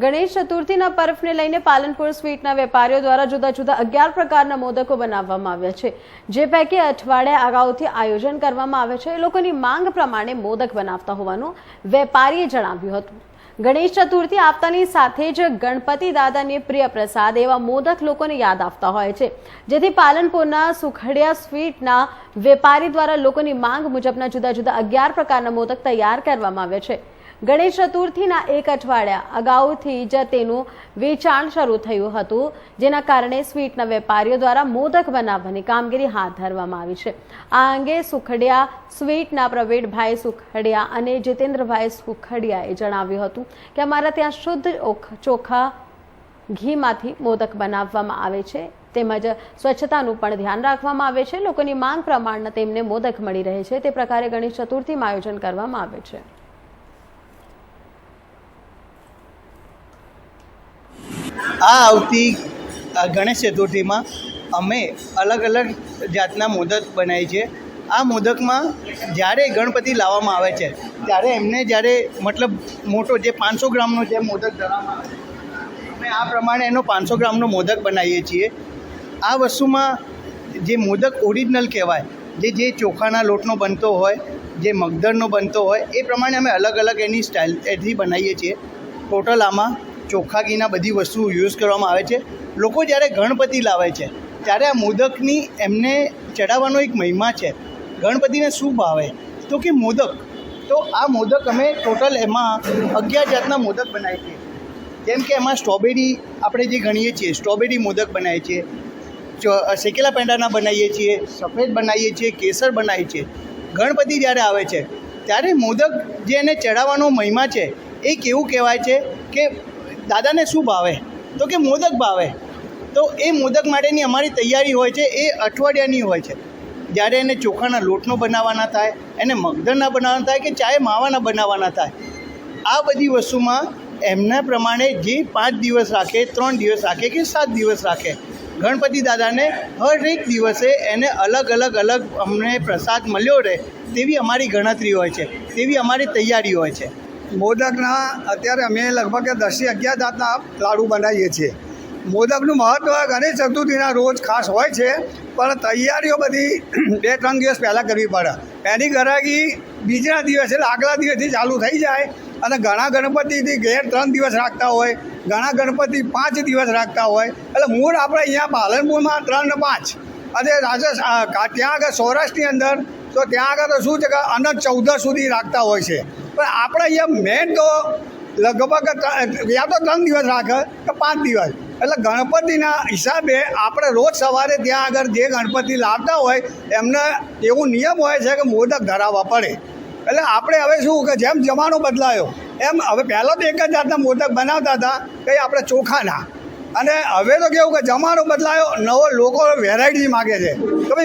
ગણેશ ચતુર્થીના પર્વને લઈને પાલનપુર સ્વીટના વેપારીઓ દ્વારા જુદા જુદા અગિયાર પ્રકારના મોદકો બનાવવામાં આવ્યા છે. જે પૈકી અઠવાડિયા અગાઉથી આયોજન કરવામાં આવે છે. એ લોકોની માંગ પ્રમાણે મોદક બનાવતા હોવાનું વેપારીએ જણાવ્યું હતું. ગણેશ ચતુર્થી આપતાની સાથે જ ગણપતિ દાદાની પ્રિય પ્રસાદ એવા મોદક લોકોને યાદ આવતા હોય છે. જેથી પાલનપુરના સુખડિયા સ્વીટના વેપારી દ્વારા લોકોની માંગ મુજબના જુદા જુદા અગિયાર પ્રકારના મોદક તૈયાર કરવામાં આવે છે. ગણેશ ચતુર્થીના એક અઠવાડિયા અગાઉથી જ તેનું વેચાણ શરૂ થયું હતું, જેના કારણે સ્વીટના વેપારીઓ દ્વારા મોદક બનાવવાની કામગીરી હાથ ધરવામાં આવી છે. આ અંગે સુખડિયા સ્વીટના પ્રવીણભાઈ સુખડિયા અને જીતેન્દ્રભાઈ સુખડિયાએ જણાવ્યું હતું કે અમારા ત્યાં શુદ્ધ ચોખા ઘીમાંથી મોદક બનાવવામાં આવે છે, તેમજ સ્વચ્છતાનું પણ ધ્યાન રાખવામાં આવે છે. લોકોની માંગ પ્રમાણના તેમને મોદક મળી રહે છે. તે પ્રકારે ગણેશ ચતુર્થીમાં આયોજન કરવામાં આવે છે. આ આવતી ગણેશ ચતુર્થીમાં અમે અલગ અલગ જાતના મોદક બનાવીએ છીએ. આ મોદકમાં જ્યારે ગણપતિ લાવવામાં આવે છે, ત્યારે એમને જ્યારે મતલબ મોટો જે પાંચસો ગ્રામનો જે મોદક ધરાવવામાં આવે અમે આ પ્રમાણે એનો પાંચસો ગ્રામનો મોદક બનાવીએ છીએ. આ વસ્તુમાં જે મોદક ઓરિજિનલ કહેવાય, જે જે ચોખાના લોટનો બનતો હોય, જે મગદરનો બનતો હોય, એ પ્રમાણે અમે અલગ અલગ એની સ્ટાઇલ એથી બનાવીએ છીએ. ટોટલ આમાં ચોખ્ખા ઘીના બધી વસ્તુ યુઝ કરવામાં આવે છે. લોકો જ્યારે ગણપતિ લાવે છે, ત્યારે આ મોદકની એમને ચડાવવાનો એક મહિમા છે. ગણપતિને શું ભાવે? તો કે મોદક. તો આ મોદક અમે ટોટલ એમાં અગિયાર જાતના મોદક બનાવીએ છીએ. જેમ કે એમાં સ્ટ્રોબેરી આપણે જે ગણીએ છીએ, સ્ટ્રોબેરી મોદક બનાવીએ છીએ. શેકેલા પેંડાના બનાવીએ છીએ, સફેદ બનાવીએ છીએ, કેસર બનાવીએ છીએ. ગણપતિ જ્યારે આવે છે, ત્યારે મોદક જે એને ચડાવવાનો મહિમા છે, એ કેવું કહેવાય છે કે દાદાને શું ભાવે? તો કે મોદક ભાવે. તો એ મોદક માટેની અમારી તૈયારી હોય છે, એ અઠવાડિયાની હોય છે. જ્યારે એને ચોખાના લોટનો બનાવવાના થાય, એને મગદરના બનાવવાના થાય કે ચાય માવાના બનાવવાના થાય. આ બધી વસ્તુમાં એમના પ્રમાણે જે પાંચ દિવસ રાખે, ત્રણ દિવસ રાખે કે સાત દિવસ રાખે, ગણપતિ દાદાને હરેક દિવસે એને અલગ અલગ અલગ અમને પ્રસાદ મળ્યો રહે, તેવી અમારી ગણતરી હોય છે, તેવી અમારી તૈયારી હોય છે. મોદકના અત્યારે અમે લગભગ દસથી અગિયાર જાતના લાડુ બનાવીએ છીએ. મોદકનું મહત્ત્વ ગણેશ ચતુર્થીના રોજ ખાસ હોય છે, પણ તૈયારીઓ બધી બે ત્રણ દિવસ પહેલાં કરવી પડે. એની ગરાગી બીજા દિવસે, આગલા દિવસથી ચાલુ થઈ જાય અને ઘણા ગણપતિથી ઘેર ત્રણ દિવસ રાખતા હોય, ઘણા ગણપતિ પાંચ દિવસ રાખતા હોય. એટલે મૂળ આપણે અહીંયા પાલનપુરમાં ત્રણ પાંચ. અને રાજસ્થાન ત્યાં આગળ સૌરાષ્ટ્રની અંદર, તો ત્યાં આગળ તો શું છે કે અનંત ચૌદસ સુધી રાખતા હોય છે. પણ આપણે અહીંયા મેન તો લગભગ યા તો ત્રણ દિવસ રાખે કે પાંચ દિવસ. એટલે ગણપતિના હિસાબે આપણે રોજ સવારે ત્યાં આગળ જે ગણપતિ લાવતા હોય, એમને એવું નિયમ હોય છે કે મોદક ધરાવવા પડે. એટલે આપણે હવે શું કે જેમ જમાનો બદલાયો, એમ હવે પહેલાં તો એક જ જાતના મોદક બનાવતા હતા કે આપણે ચોખાના. અને હવે તો કેવું કે જમાનો બદલાયો, નવો લોકો વેરાયટી માગે છે. તમે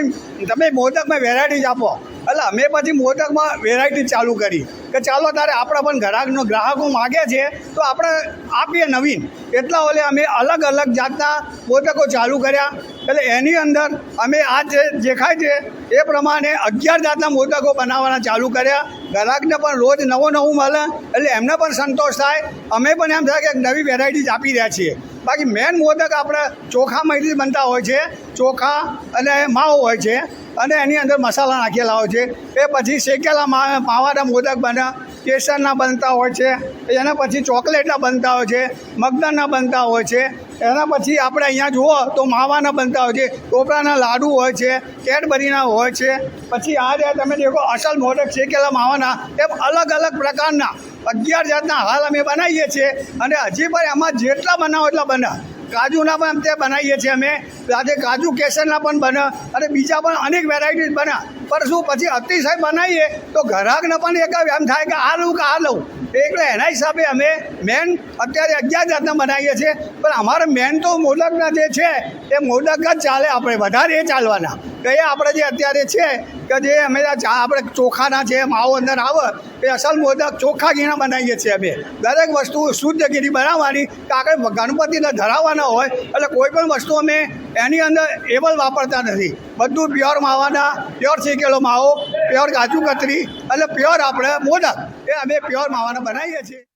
તમે મોદકમાં વેરાયટી જ આપો. એટલે અમે પછી મોદકમાં વેરાયટી ચાલુ કરી. કે ચાલો તારે આપણા પણ ગ્રાહકનો ગ્રાહકો માગે છે, તો આપણે આપીએ નવીન. એટલા ઓલે અમે અલગ અલગ જાતના મોદકો ચાલુ કર્યા. એટલે એની અંદર અમે આ જે દેખાય છે, એ પ્રમાણે અગિયાર જાતના મોદકો બનાવવાના ચાલુ કર્યા. ગ્રાહકને પણ રોજ નવું નવું મળે, એટલે એમને પણ સંતોષ થાય. અમે પણ એમ થાય કે નવી વેરાયટી જ આપી રહ્યા છીએ. બાકી મેન મોદક આપણે ચોખામાંથી બનતા હોય છે, ચોખા અને માવો હોય છે. અને એની અંદર મસાલા નાખેલા હોય છે. એ પછી શેકેલા માવાના મોદક બન્યા કેસરના બનતા હોય છે. એના પછી ચોકલેટના બનતા હોય છે મગદાના બનતા હોય છે. એના પછી આપણે અહીંયા જુઓ તો માવાના બનતા હોય છે ટોપરાના લાડુ હોય છે, કેડબરીના હોય છે. પછી આ જે તમે દેખો, અસલ મોદક શેકેલા માવાના એમ અલગ અલગ પ્રકારના, અગિયાર જાતના હાલ અમે બનાવીએ છીએ. અને હજી પણ એમાં જેટલા બનાવો એટલા બને. કાજુના પણ તે બનાવીએ છીએ અમે. રાતે કાજુ કેસરના પણ બને. અને બીજા પણ અનેક વેરાયટીઝ બને પણ શું પછી અતિશય બનાવીએ તો ગ્રાહકને પણ એક એમ થાય કે આ લઉં કે આ લઉં. એટલે એના હિસાબે અમે મેન અત્યારે અગિયાર જાતના બનાવીએ છીએ. પણ અમારે મેન તો મોદકના જે છે, એ મોદક જ ચાલે આપણે, વધારે એ ચાલવાના. કે આપણે જે અત્યારે છે, કે જે અમે આપણે ચોખાના છે માવો અંદર આવે, એ અસલ મોદક ચોખા ગીણા બનાવીએ છીએ અમે. દરેક વસ્તુ શુદ્ધ ઘીની બનાવવાની. કે આગળ ગણપતિને ધરાવવાના હોય, એટલે કોઈ પણ વસ્તુ અમે એની અંદર એબલ વાપરતા નથી. બધું પ્યોર માવાના, પ્યોર શેકેલો માવો, પ્યોર કાજુ કતરી એટલે પ્યોર આપણે મોદક. એ અમે પ્યોર માવાના બનાવીએ છીએ.